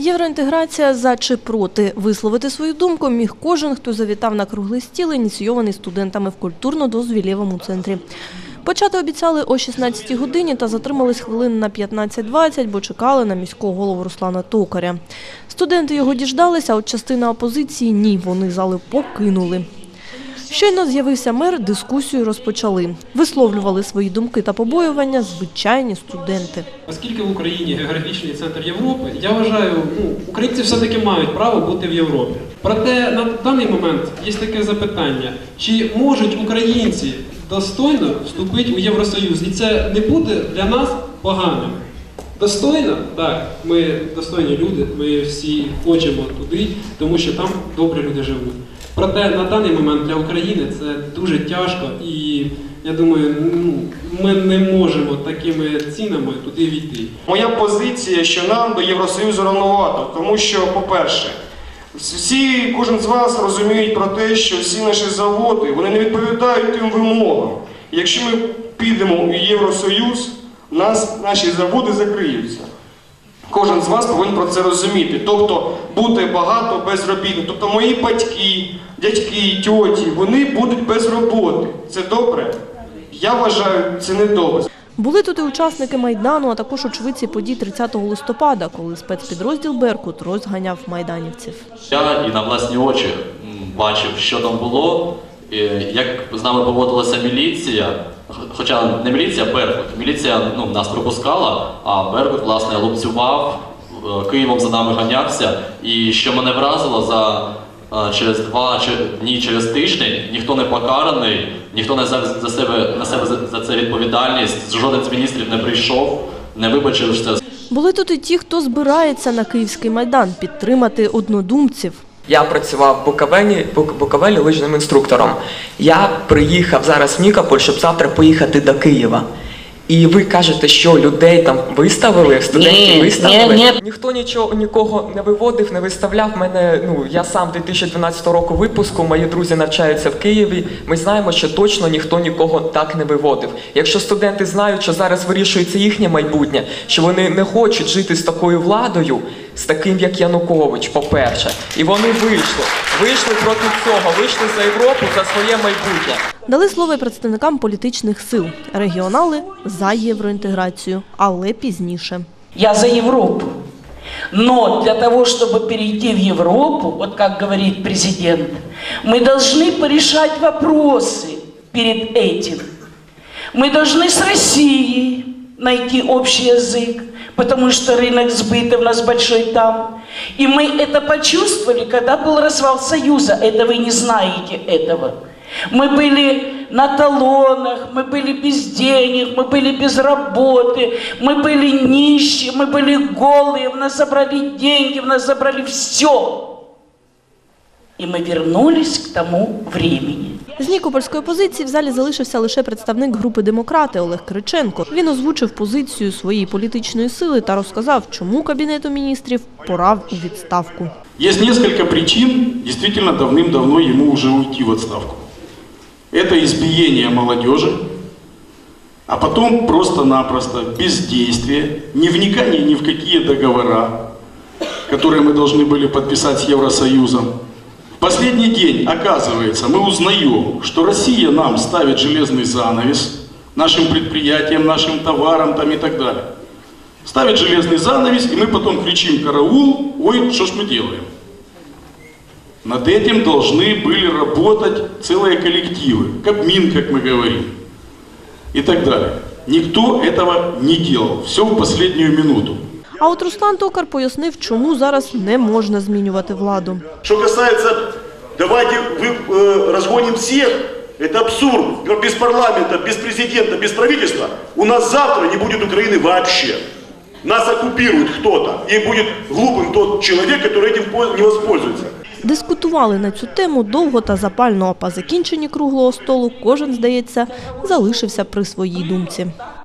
Євроінтеграція за чи проти. Висловити свою думку міг кожен, хто завітав на круглий стіл, ініційований студентами в культурно-дозвілєвому центрі. Почати обіцяли о 16 годині та затримались хвилин на 15-20, бо чекали на міського голову Руслана Токаря. Студенти його діждалися, а от частина опозиції – ні, вони зали покинули. Щойно з'явився мер, дискусію розпочали. Висловлювали свої думки та побоювання звичайні студенти. Оскільки в Україні географічний центр Європи, я вважаю, ну, українці все-таки мають право бути в Європі. Проте на даний момент є таке запитання: чи можуть українці достойно вступити у Євросоюз? І це не буде для нас поганим. Достойно? Так, ми достойні люди, ми всі хочемо туди, тому що там добрі люди живуть. Проте на даний момент для України це дуже тяжко і я думаю, ну, ми не можемо такими цінами туди війти. Моя позиція, що нам до Євросоюзу рановато, тому що, по-перше, всі, кожен з вас розуміють про те, що всі наші заводи вони не відповідають тим вимогам. Якщо ми підемо у Євросоюз, нас наші заводи закриються. Кожен з вас повинен про це розуміти. Тобто буде багато безробітних. Тобто мої батьки, дядьки, тьоті, вони будуть без роботи. Це добре? Я вважаю, це не добре. Були тут і учасники Майдану, а також очевидці подій 30 листопада, коли спецпідрозділ «Беркут» розганяв майданівців. Я і на власні очі бачив, що там було, як з нами поводилася міліція. Хоча не міліція, а Беркут. Міліція ну, нас пропускала, а Беркут, власне, лупцював, е, Києвом за нами ганявся. І що мене вразило, за через два чи- дні, через тиждень ніхто не покараний, ніхто не за, за себе на себе за, це відповідальність. Жоден з міністрів не прийшов, не вибачився. Були тут і ті, хто збирається на Київський майдан підтримати однодумців. Я працював в Буковелі, Бук- Буковелі лижним інструктором. Я приїхав зараз в Нікополь, щоб завтра поїхати до Києва. І ви кажете, що людей там виставили, студентів Ні, виставили. ні, ні. Ніхто нічого нікого не виводив, не виставляв. Мене ну я сам 2012 року випуску. Мої друзі навчаються в Києві. Ми знаємо, що точно ніхто нікого так не виводив. Якщо студенти знають, що зараз вирішується їхнє майбутнє, що вони не хочуть жити з такою владою, з таким як Янукович, по-перше, і вони вийшли, вийшли проти цього, вийшли за Європу, за своє майбутнє. Дали слово й представникам політичних сил. Регіонали за євроінтеграцію, але пізніше. Я за Европу. Но для того, чтобы перейти в Европу, вот как говорит президент, мы должны порешать вопросы перед этим. Мы должны с Россией найти общий язык, Потому что рынок сбыта у нас большой там. И мы это почувствовали, когда был развал Союза. Это вы не знаете этого. Мы были на талонах, мы были без денег, мы были без работы, мы были нищие, мы были голые, в нас забрали деньги, в нас забрали все. И мы вернулись к тому времени. З Нікопольської позиції в залі залишився лише представник групи «Демократи» Олег Криченко. Він озвучив позицію своєї політичної сили та розказав, чому Кабінету міністрів пора в відставку. Есть несколько причин, действительно давным-давно ему уже уйти в отставку. Это избиение молодежи, а потом просто-напросто бездействие, не вникание ни в какие договора, которые мы должны были подписать с Евросоюзом. Последний день, оказывается, мы узнаем, что Россия нам ставит железный занавес, нашим предприятиям, нашим товарам там и так далее. Ставит железный занавес, и мы потом кричим «караул», ой, что ж мы делаем? Над этим должны были работать целые коллективы, Кабмин, как мы говорим, и так далее. Никто этого не делал, все в последнюю минуту. А от Руслан Токар пояснив, чому зараз не можна змінювати владу. Что касается, давайте вы, э, разгоним всех, это абсурд. Без парламента, без президента, без правительства у нас завтра не будет Украины вообще. Нас оккупирует кто-то, и будет глупым тот человек, который этим по- не воспользуется. Дискутували на цю тему довго та запально, а по закінченні круглого столу кожен, здається, залишився при своїй думці.